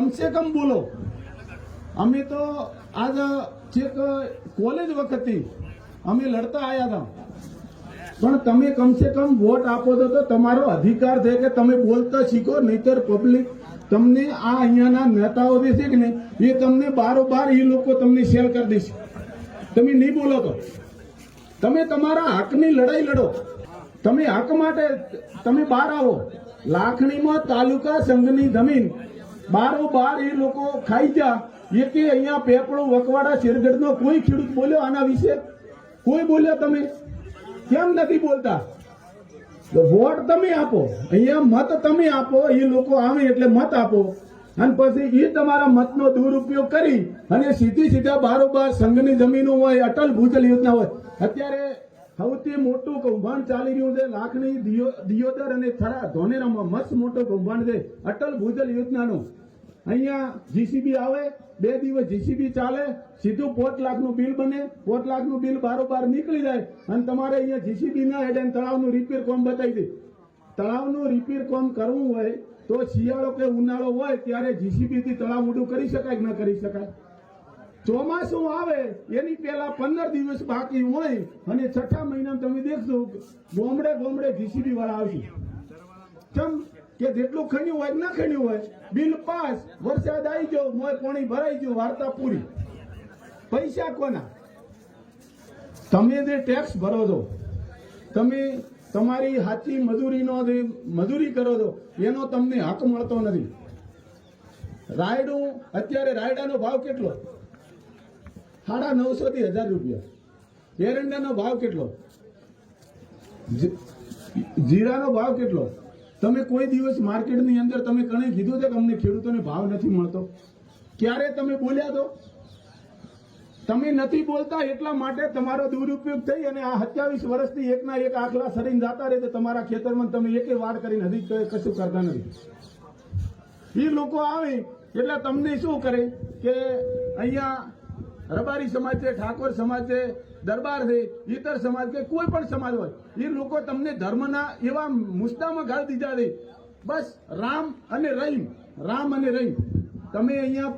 કમસે કમ બોલો. અમે તો આજ છેક કોલેજ વખતથી અમે લડતા આવ્યા હતા. પણ તમે કમસે કમ વોટ આપો તો તો તમારો અધિકાર છે કે તમે બોલતા શીખો, નહીતર પબ્લિક તમને આ અહીંયાના નેતાઓ જે છે કે ને એ તમને બારોબાર એ લોકો તમને શેર કરી દેશે. તમે નહીં બોલો તો. તમે તમારા હકની લડાઈ લડો. તમે હક માટે, તમે બહાર આવો. લાખણીમાં તાલુકા સંઘની જમીન બારો બાર એ લોકો ખાઈ જા એ કે અહીંયા પેપળો વકવાડા શેરગઢનો કોઈ ખેડૂત બોલ્યો આના વિશે? કોઈ બોલ્યો તમે? કેમ નથી બોલતા? વોટ તમે આપો. અહીંયા મત તમે આપો, એ લોકો આવે એટલે મત આપો. અને પછી એ તમારા મતનો દુરુપયોગ કરી અને સીધી સીધા બારોબાર સંઘની જમીનો હોય, અટલ ભૂજલ યોજના હોય. અત્યારે સૌથી મોટું કૌભાંડ ચાલી રહ્યું છે, લાખની દિયોદર અને થરા. ધોનેરામાં મસ્ત મોટું કૌભાંડ છે, અટલ ભૂજલ યોજનાનું. અહીંયા જીસીબી આવે, બે દિવસ જીસીબી ચાલે, સીધું પોત લાખનું બિલ બને, પોત લાખનું બિલ બારોબાર નીકળી જાય અને તમારે અહીંયા જીસીબી ના હેડે તળાવનું રિપેર કોમ બતાવી દે. તળાવનું રિપેર કોમ કરવું હોય તો શિયાળો કે ઉનાળો હોય ત્યારે જીસીબી થી તળાવ ઊંડું કરી શકાય કે ન કરી શકાય? ચોમાસું આવે, એની પહેલા પંદર દિવસ બાકી હોય અને છઠ્ઠા મહિનામાં તમે દેખશો ગોમડે ગોમડે જીસીબી વાળા આવશે. ચમ કે જેટલું ખણ્યું હોય ના ખણ્યું હોય. બિલ પાસ, વરસાદ આવી ગયો મોય પાણી ભરાઈ ગયું, વાર્તા પૂરી. પૈસા કોના? તમે જે ટેક્સ ભરો છો, તમે તમારી સાચી મજૂરીનો જે મજૂરી કરો છો, એનો તમને હક મળતો નથી. રાયડું, અત્યારે રાયડાનો ભાવ કેટલો? સાડા નવસો થી હજાર રૂપિયા. એરંડાનો ભાવ કેટલો? જીરાનો ભાવ કેટલો? તમે કોઈ દિવસ માર્કેટની અંદર તમે કણે કીધું છે કે અમને ખેડૂતોને ભાવ નથી મળતો? ક્યારે તમે બોલ્યા તો? તમે નથી બોલતા એટલા માટે તમારો દુરુપયોગ થઈ અને આ સત્યાવીસ વર્ષથી એકના એક આખલા સરીને જાતા રહે તમારા ખેતરમાં તમે એકે વાર કરીને હજી કશું કરતા નથી. એ લોકો આવે એટલે તમને શું કરે કે અહીંયા રબારી સમાજ છે ઠાકોર સમાજ છે દરબાર છે ઈતર સમાજ કે કોઈ પણ સમાજ હોય એ લોકો તમને ધર્મના એવા મુદ્દામાં ગાળ દીધા છે. બસ રામ અને રહીમ, રામ અને રહીમ. તમે અહીંયા